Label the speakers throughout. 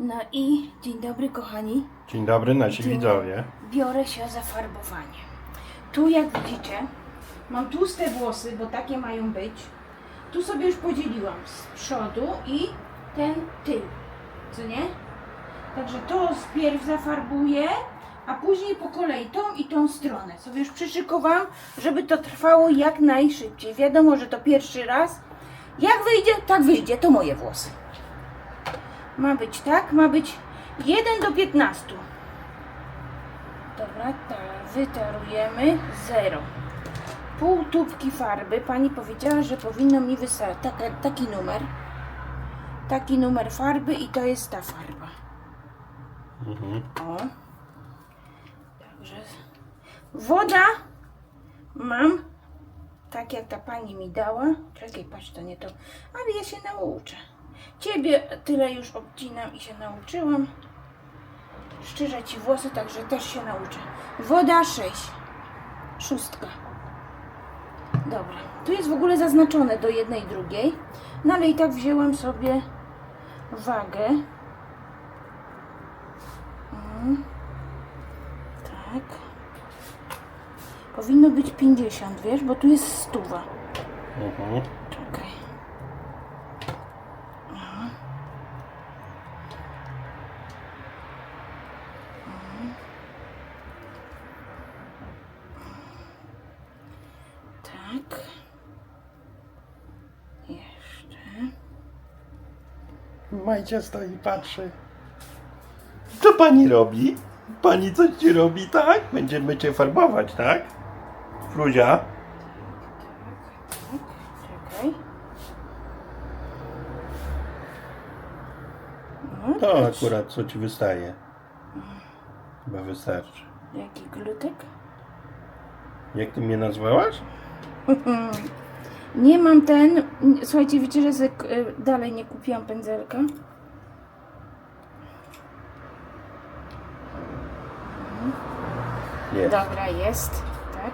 Speaker 1: No i dzień dobry kochani.
Speaker 2: Dzień dobry nasi
Speaker 1: Dzień-
Speaker 2: widzowie.
Speaker 1: Biorę się za farbowanie. Tu jak widzicie, mam tłuste włosy, bo takie mają być. Tu sobie już podzieliłam z przodu i ten tył. Co nie? Także to pierw zafarbuję, a później po kolei tą i tą stronę. Sobie już przyszykowałam, żeby to trwało jak najszybciej. Wiadomo, że to pierwszy raz. Jak wyjdzie, tak wyjdzie. To moje włosy. Ma być tak, ma być 1 do 15. Dobra, tak, wytarujemy 0. Pół tubki farby. Pani powiedziała, że powinno mi wystarczyć taka, taki numer. Taki numer farby i to jest ta farba.
Speaker 2: Mhm.
Speaker 1: O. Także woda mam tak jak ta pani mi dała. Czekaj, patrz, to nie to. Ale ja się nauczę. Ciebie tyle już obcinam i się nauczyłam. Szczerze ci włosy, także też się nauczę. Woda 6. Szóstka. Dobra. Tu jest w ogóle zaznaczone do jednej drugiej. No ale i tak wzięłam sobie wagę. Mm. Tak. Powinno być 50, wiesz, bo tu jest stuwa.
Speaker 2: Mhm.
Speaker 1: Czekaj. Aha. Mhm. Tak. Jeszcze.
Speaker 2: Majcia stoi i patrzy. Co pani robi? Pani coś ci robi, tak? Będziemy cię farbować, tak?
Speaker 1: Czekaj. No,
Speaker 2: To
Speaker 1: patrz.
Speaker 2: akurat co ci wystaje. Chyba wystarczy.
Speaker 1: Jaki glutek?
Speaker 2: Jak ty mnie nazwałaś?
Speaker 1: Nie mam ten. Słuchajcie, wiecie, że z, y, dalej nie kupiłam pędzelka.
Speaker 2: Nie.
Speaker 1: Dobra, jest. Tak.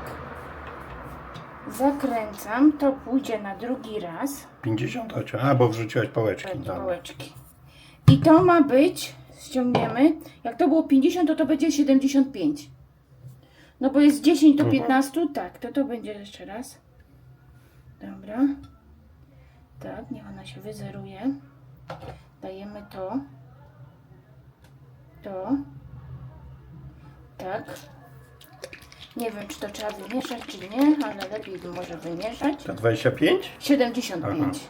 Speaker 1: Zakręcam, to pójdzie na drugi raz.
Speaker 2: 58. A, bo wrzuciłaś pałeczki. Dobra.
Speaker 1: pałeczki. I to ma być, ściągniemy, jak to było 50, to to będzie 75. No bo jest 10 do
Speaker 2: Mhm.
Speaker 1: 15, tak, to to będzie jeszcze raz. Dobra. Tak, niech ona się wyzeruje. Dajemy to. To. Tak. Nie wiem, czy to trzeba wymieszać, czy nie, ale lepiej by może wymieszać.
Speaker 2: To 25?
Speaker 1: 75.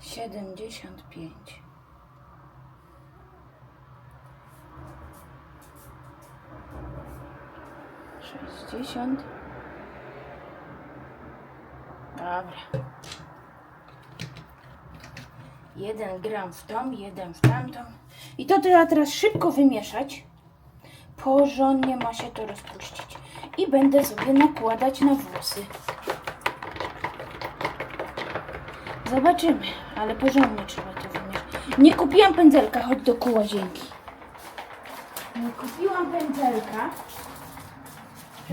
Speaker 1: Siedemdziesiąt pięć. Sześćdziesiąt. Dobra. Jeden gram w tą, jeden w tamtą. I to trzeba teraz szybko wymieszać. Porządnie ma się to rozpuścić. I będę sobie nakładać na włosy. Zobaczymy, ale porządnie trzeba to wymieszać. Nie kupiłam pędzelka, chodź do koła łazienki. Nie kupiłam pędzelka.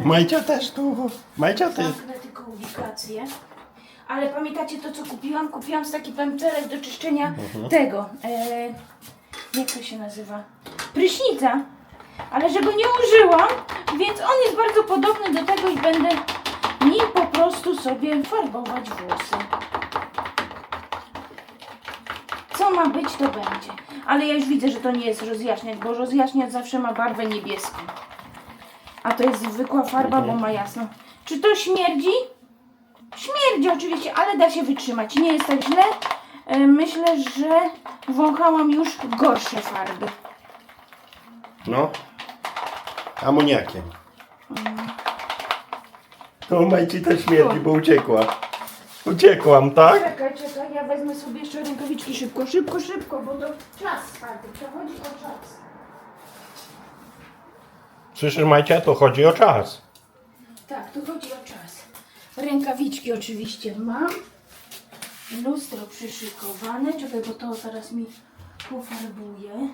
Speaker 2: Majcia też tu. Majcia ty.
Speaker 1: Zamknę tylko ubikację. Ale pamiętacie to, co kupiłam? Kupiłam taki pędzelek do czyszczenia tego. E, jak to się nazywa? Prysznica. Ale że go nie użyłam, więc on jest bardzo podobny do tego i będę nim po prostu sobie farbować włosy. Co ma być, to będzie. Ale ja już widzę, że to nie jest rozjaśniać, bo rozjaśniać zawsze ma barwę niebieską. A to jest zwykła farba, bo ma jasno. Czy to śmierdzi? Śmierdzi oczywiście, ale da się wytrzymać. Nie jest tak źle. E, Myślę, że wąchałam już gorsze farby.
Speaker 2: No. Amoniakiem. To Majci też śmierdzi, bo uciekła. Uciekłam, tak?
Speaker 1: Czekaj, czekaj, ja wezmę sobie jeszcze rękawiczki szybko, szybko, szybko, bo to czas farby. To chodzi o czas.
Speaker 2: Słyszysz Majcia? To chodzi o czas.
Speaker 1: Tak, tu chodzi o czas. Rękawiczki oczywiście mam. Lustro przyszykowane. Czekaj, bo to zaraz mi pofarbuje.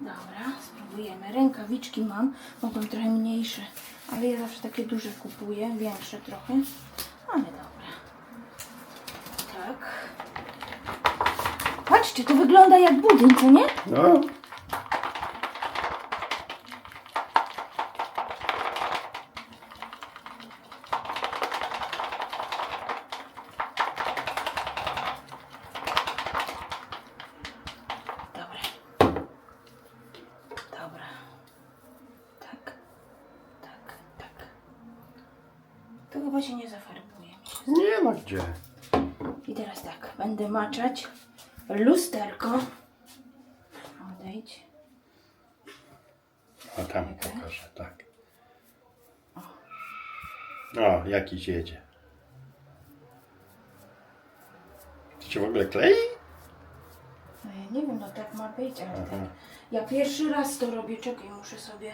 Speaker 1: Dobra, spróbujemy. Rękawiczki mam. Mogą trochę mniejsze Ale ja zawsze takie duże kupuję, większe trochę. Ale dobra. Tak. Patrzcie, to wygląda jak budyń, co nie?
Speaker 2: No,
Speaker 1: Dobra. Dobra. Tak. Tak, tak. To chyba się nie zafarbuje.
Speaker 2: nie ma gdzie.
Speaker 1: I teraz tak, będę maczać lusterko. Odejdź.
Speaker 2: A tam pokażę, tak. O, jakiś jedzie. To się w ogóle klei?
Speaker 1: No ja nie wiem, no tak ma być, ale
Speaker 2: Aha.
Speaker 1: tak. Ja pierwszy raz to robię, czekaj, muszę sobie.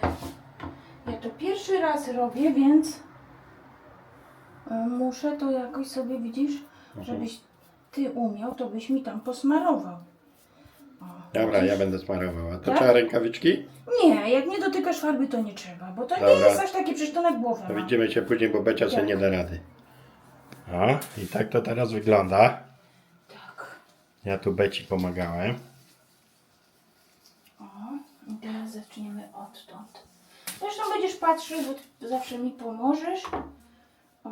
Speaker 1: Ja to pierwszy raz robię, więc y, muszę to jakoś sobie, widzisz,
Speaker 2: Mhm.
Speaker 1: żebyś ty umiał, to byś mi tam posmarował. O,
Speaker 2: Dobra, ja będę smarował. A to
Speaker 1: Tak?
Speaker 2: trzeba rękawiczki?
Speaker 1: Nie, jak nie dotykasz farby, to nie trzeba, bo to nie
Speaker 2: Dobra.
Speaker 1: jest aż takie, przecież to na głowę
Speaker 2: To
Speaker 1: ma.
Speaker 2: widzimy się później, bo Becia sobie
Speaker 1: Tak.
Speaker 2: nie da rady. O, i tak to teraz wygląda.
Speaker 1: Tak.
Speaker 2: Ja tu Beci pomagałem.
Speaker 1: O, i teraz zaczniemy odtąd. Zresztą będziesz patrzył, bo ty zawsze mi pomożesz. O,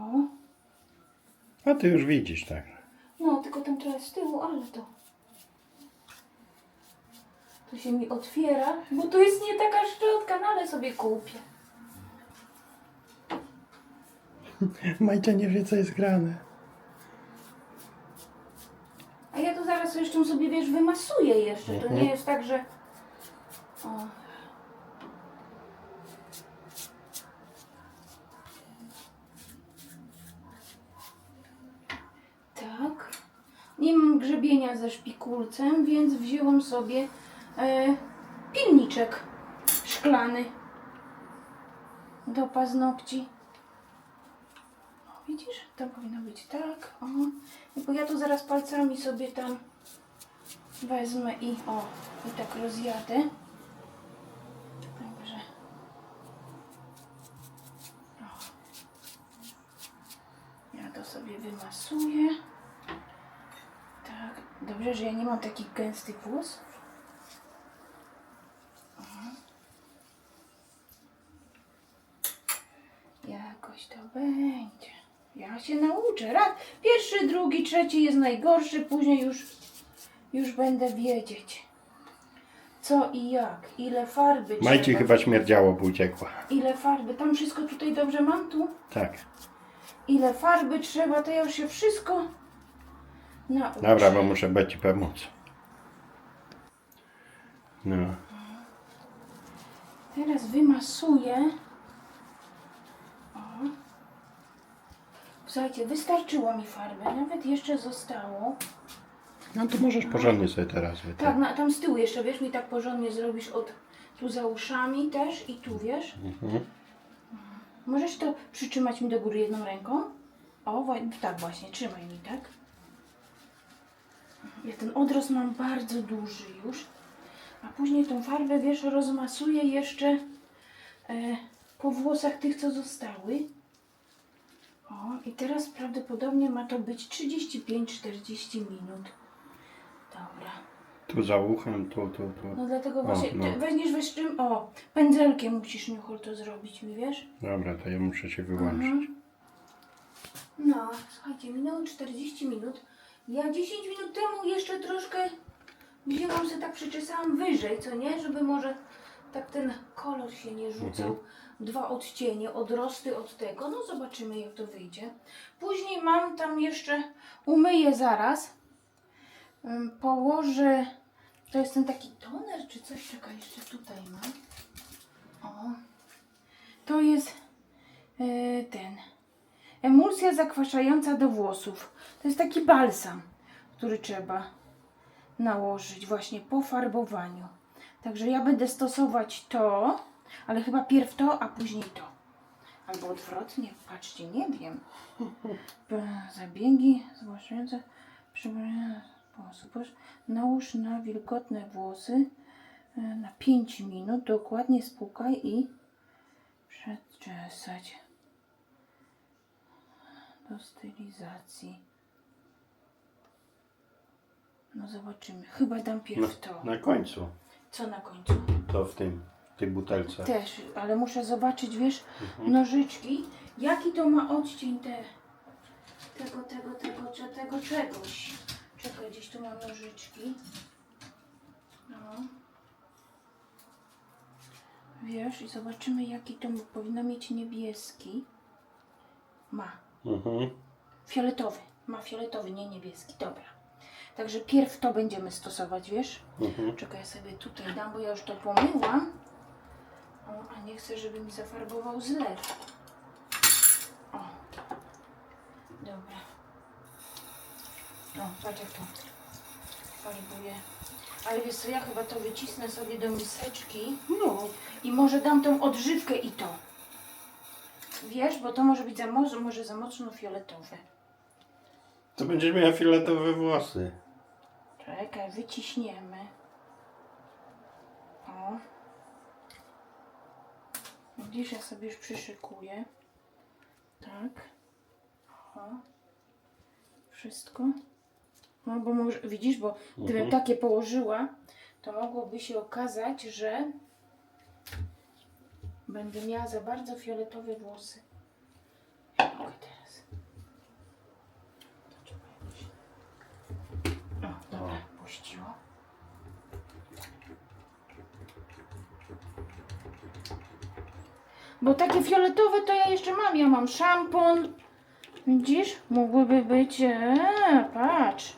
Speaker 2: A ty już widzisz, tak.
Speaker 1: No tylko tam trochę z tyłu, ale to... To się mi otwiera, bo to jest nie taka szczotka, no ale sobie kupię.
Speaker 2: Majcia nie wie, co jest grane.
Speaker 1: A ja to zaraz jeszcze sobie, wiesz, wymasuję jeszcze. To nie jest tak, że... O. Tak. Nie mam grzebienia ze szpikulcem, więc wzięłam sobie e, pilniczek szklany do paznokci. Widzisz? To powinno być tak. O. Bo ja tu zaraz palcami sobie tam wezmę i o, i tak rozjadę. Ja to sobie wymasuję. Dobrze, że ja nie mam takich gęstych włosów. Jakoś to będzie. Ja się nauczę. Raz, pierwszy, drugi, trzeci jest najgorszy, później już, już będę wiedzieć. Co i jak, ile farby
Speaker 2: Majci
Speaker 1: trzeba.
Speaker 2: chyba śmierdziało, bo uciekła.
Speaker 1: Ile farby, tam wszystko tutaj dobrze mam tu?
Speaker 2: Tak.
Speaker 1: Ile farby trzeba, to ja już się wszystko nauczę.
Speaker 2: Dobra, bo muszę Beci pomóc. No.
Speaker 1: Teraz wymasuję. O. Słuchajcie, wystarczyło mi farby, nawet jeszcze zostało.
Speaker 2: No to możesz porządnie sobie teraz wy.
Speaker 1: Tak, na, tam z tyłu jeszcze, wiesz, mi tak porządnie zrobisz od tu za uszami też i tu, wiesz.
Speaker 2: Mhm.
Speaker 1: Możesz to przytrzymać mi do góry jedną ręką? O, wa- tak właśnie, trzymaj mi, tak? Ja ten odrost mam bardzo duży już. A później tą farbę, wiesz, rozmasuję jeszcze e, po włosach tych, co zostały. O, i teraz prawdopodobnie ma to być 35-40 minut. Dobra.
Speaker 2: Tu za uchem, tu, tu, tu.
Speaker 1: No dlatego właśnie,
Speaker 2: no.
Speaker 1: ty weźmiesz wiesz czym? O, pędzelkiem musisz Niuchol to zrobić mi, wiesz?
Speaker 2: Dobra, to ja muszę się wyłączyć.
Speaker 1: Mhm. No, słuchajcie, minęło 40 minut. Ja 10 minut temu jeszcze troszkę wzięłam sobie tak przyczesałam wyżej, co nie? Żeby może tak ten kolor się nie rzucał.
Speaker 2: Mhm.
Speaker 1: Dwa odcienie, odrosty od tego. No zobaczymy jak to wyjdzie. Później mam tam jeszcze, umyję zaraz. Położę, to jest ten taki toner czy coś, czekaj, jeszcze tutaj mam. O, to jest e, ten emulsja zakwaszająca do włosów. To jest taki balsam, który trzeba nałożyć właśnie po farbowaniu. Także ja będę stosować to, ale chyba pierw to, a później to. Albo odwrotnie, patrzcie, nie wiem. Zabiegi zwłaszczające przybrania sposób. Nałóż na wilgotne włosy e, na 5 minut, dokładnie spłukaj i Przeczesać. Do stylizacji. No zobaczymy. Chyba dam
Speaker 2: Na,
Speaker 1: pierw to.
Speaker 2: na końcu.
Speaker 1: Co na końcu?
Speaker 2: To w tym, w tej butelce.
Speaker 1: Też, ale muszę zobaczyć, wiesz,
Speaker 2: Mhm.
Speaker 1: nożyczki. Jaki to ma odcień te, tego, tego, tego, cze- tego czegoś. Czekaj, gdzieś tu mam nożyczki. No. Wiesz, i zobaczymy, jaki to ma- powinno mieć niebieski. Ma.
Speaker 2: Mhm.
Speaker 1: Fioletowy. Ma fioletowy, nie niebieski. Dobra. Także pierw to będziemy stosować, wiesz?
Speaker 2: Mhm.
Speaker 1: Czekaj, ja sobie tutaj dam, bo ja już to pomyłam. O, a nie chcę, żeby mi zafarbował zlew. O. Dobra. O, patrz jak to farbuje. Ale wiesz co, ja chyba to wycisnę sobie do miseczki.
Speaker 2: No.
Speaker 1: I może dam tą odżywkę i to. Wiesz, bo to może być za, mo- może za mocno fioletowe.
Speaker 2: To będziesz miała fioletowe włosy.
Speaker 1: Czekaj, wyciśniemy. O. Widzisz, ja sobie już przyszykuję. Tak. O. Wszystko. No bo może, widzisz, bo gdybym
Speaker 2: Mhm.
Speaker 1: takie położyła, to mogłoby się okazać, że będę miała za bardzo fioletowe włosy. Jak mogę teraz? To trzeba jakoś... O, dobra, puściło. Bo takie fioletowe to ja jeszcze mam. Ja mam szampon. Widzisz? Mogłyby być... Eee, patrz.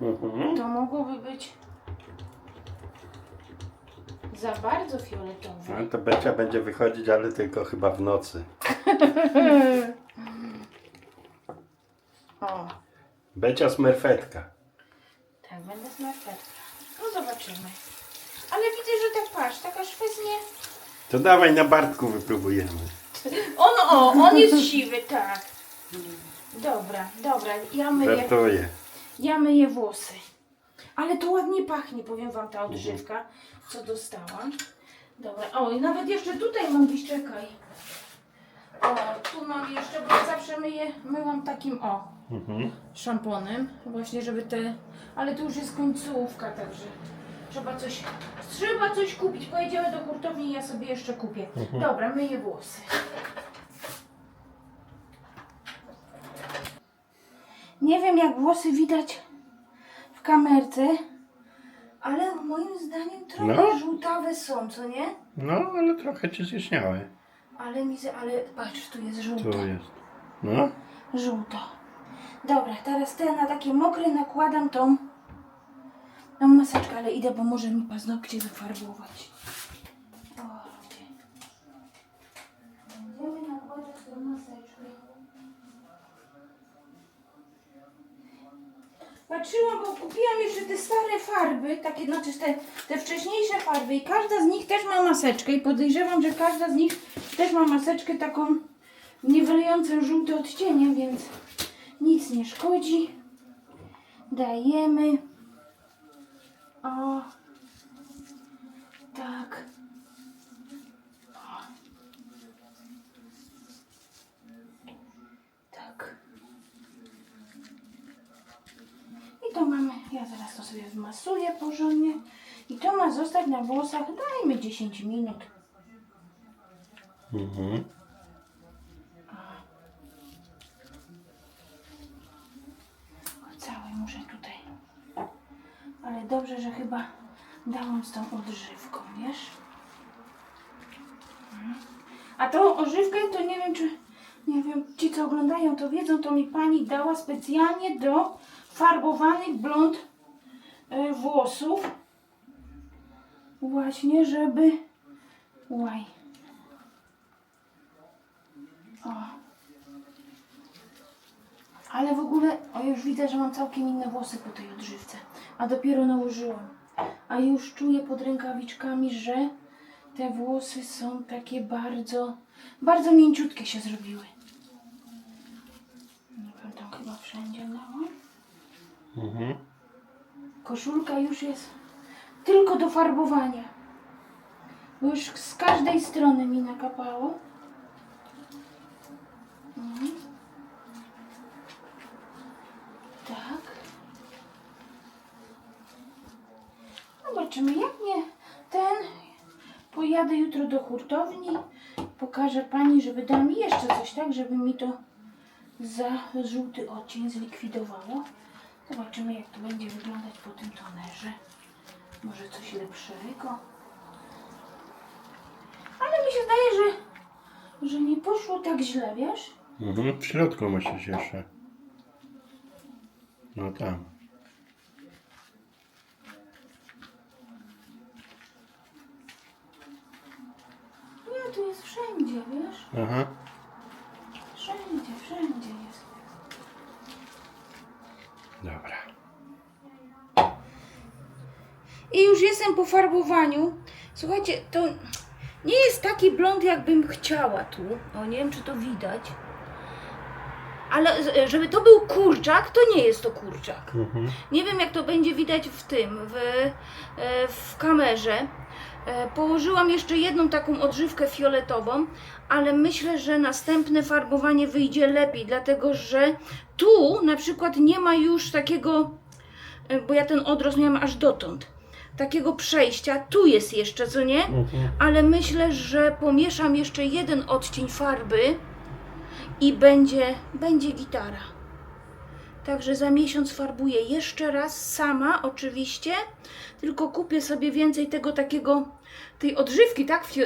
Speaker 2: Mhm.
Speaker 1: To mogłoby być za bardzo fioletowe.
Speaker 2: No to Becia będzie wychodzić, ale tylko chyba w nocy.
Speaker 1: O,
Speaker 2: Becia smerfetka.
Speaker 1: tak, będę smarketką. No zobaczymy. Ale widzę, że tak patrz, taka szwedznie...
Speaker 2: To dawaj na Bartku wypróbujemy.
Speaker 1: On, o, on jest siwy, tak. Dobra, dobra, ja myję,
Speaker 2: Żartuję.
Speaker 1: ja myję włosy. Ale to ładnie pachnie, powiem wam, ta odżywka, co dostałam. Dobra, o, i nawet jeszcze tutaj mam gdzieś, czekaj. O, tu mam jeszcze, bo ja zawsze myję, myłam takim, o,
Speaker 2: Mhm.
Speaker 1: szamponem, właśnie żeby te, ale to już jest końcówka, także trzeba coś, trzeba coś kupić. Pojedziemy do hurtowni i ja sobie jeszcze kupię. Dobra, myję włosy. Nie wiem jak włosy widać w kamerce, ale moim zdaniem trochę
Speaker 2: No.
Speaker 1: żółtawe są, co nie?
Speaker 2: No, ale trochę ci zjaśniały.
Speaker 1: Ale mi, ale patrz, tu jest żółto.
Speaker 2: Tu jest. No.
Speaker 1: Żółto. Dobra, teraz te na takie mokre nakładam tą, tą maseczkę, ale idę, bo może mi paznokcie zafarbować. Patrzyłam, bo kupiłam jeszcze te stare farby, takie, znaczy te, te wcześniejsze farby i każda z nich też ma maseczkę i podejrzewam, że każda z nich też ma maseczkę taką niwelującą żółte odcienie, więc nic nie szkodzi. Dajemy. To mamy, ja zaraz to sobie wmasuję porządnie. I to ma zostać na włosach, dajmy 10 minut.
Speaker 2: Mhm.
Speaker 1: Cały muszę tutaj. Ale dobrze, że chyba dałam z tą odżywką, wiesz? Mhm. A tą ożywkę to nie wiem, czy nie wiem, ci co oglądają to wiedzą, to mi pani dała specjalnie do farbowanych blond y, włosów. Właśnie, żeby. Łaj. O. Ale w ogóle, o już widzę, że mam całkiem inne włosy po tej odżywce. A dopiero nałożyłam. A już czuję pod rękawiczkami, że te włosy są takie bardzo, bardzo mięciutkie się zrobiły. Nie wiem, tam chyba wszędzie dałam.
Speaker 2: Mhm.
Speaker 1: Koszulka już jest tylko do farbowania. Bo już z każdej strony mi nakapało. Mhm. Tak. Zobaczymy, jak nie ten. Pojadę jutro do hurtowni. Pokażę pani, żeby dała mi jeszcze coś, tak, żeby mi to za żółty odcień zlikwidowało. Zobaczymy, jak to będzie wyglądać po tym tonerze. Może coś lepszego. Ale mi się zdaje, że, że nie poszło tak źle, wiesz?
Speaker 2: Mhm. W środku musisz jeszcze. No tam.
Speaker 1: Nie, tu jest wszędzie, wiesz?
Speaker 2: Aha.
Speaker 1: Wszędzie, wszędzie I już jestem po farbowaniu. Słuchajcie, to nie jest taki blond, jakbym chciała tu. O, nie wiem, czy to widać. Ale z- żeby to był kurczak, to nie jest to kurczak.
Speaker 2: Mhm.
Speaker 1: Nie wiem, jak to będzie widać w tym, w, e, w kamerze. E, Położyłam jeszcze jedną taką odżywkę fioletową, ale myślę, że następne farbowanie wyjdzie lepiej, dlatego że tu na przykład nie ma już takiego, e, bo ja ten odrost miałam aż dotąd, takiego przejścia. Tu jest jeszcze, co nie?
Speaker 2: Mhm.
Speaker 1: ale myślę, że pomieszam jeszcze jeden odcień farby i będzie, będzie gitara. Także za miesiąc farbuję jeszcze raz sama, oczywiście, tylko kupię sobie więcej tego takiego, tej odżywki, tak, e,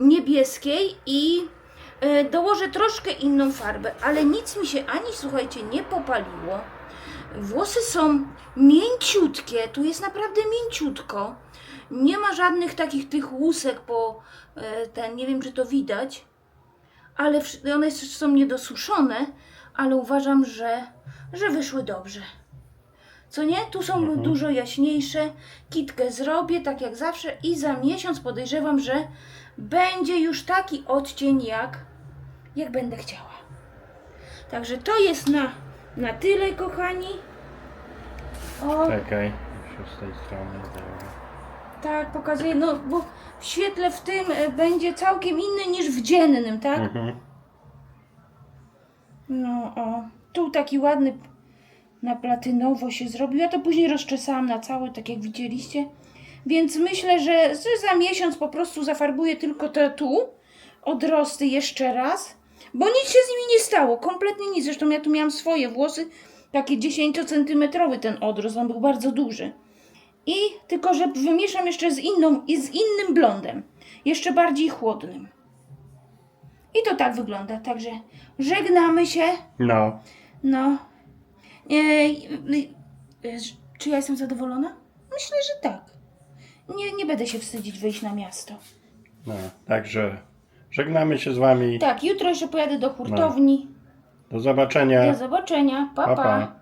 Speaker 1: niebieskiej i e, dołożę troszkę inną farbę, ale nic mi się ani, słuchajcie, nie popaliło. Włosy są mięciutkie, tu jest naprawdę mięciutko. Nie ma żadnych takich tych łusek po e, ten, nie wiem czy to widać, ale one są niedosuszone, ale uważam, że, że wyszły dobrze. Co nie? Tu są
Speaker 2: Mhm.
Speaker 1: dużo jaśniejsze. Kitkę zrobię tak jak zawsze i za miesiąc podejrzewam, że będzie już taki odcień jak, jak będę chciała. Także to jest na, na tyle, kochani. O,
Speaker 2: Czekaj. Z tej strony. Dobra.
Speaker 1: tak, pokazuję, no bo w świetle w tym e, będzie całkiem inny niż w dziennym, tak?
Speaker 2: Mhm.
Speaker 1: No o, tu taki ładny na platynowo się zrobił. Ja to później rozczesałam na całe, tak jak widzieliście. Więc myślę, że że za miesiąc po prostu zafarbuję tylko te tu odrosty jeszcze raz, bo nic się z nimi nie stało, kompletnie nic. Zresztą ja tu miałam swoje włosy, takie 10 centymetrowy ten odrost, on był bardzo duży. I tylko, że wymieszam jeszcze z inną i z innym blondem, jeszcze bardziej chłodnym. I to tak wygląda, także żegnamy się.
Speaker 2: No.
Speaker 1: No. E, e, e, czy ja jestem zadowolona? Myślę, że tak. Nie, nie będę się wstydzić wyjść na miasto.
Speaker 2: No. Także żegnamy się z wami.
Speaker 1: Tak, jutro jeszcze pojadę do hurtowni.
Speaker 2: Do zobaczenia.
Speaker 1: Do zobaczenia. Pa,
Speaker 2: Pa,
Speaker 1: pa.
Speaker 2: pa.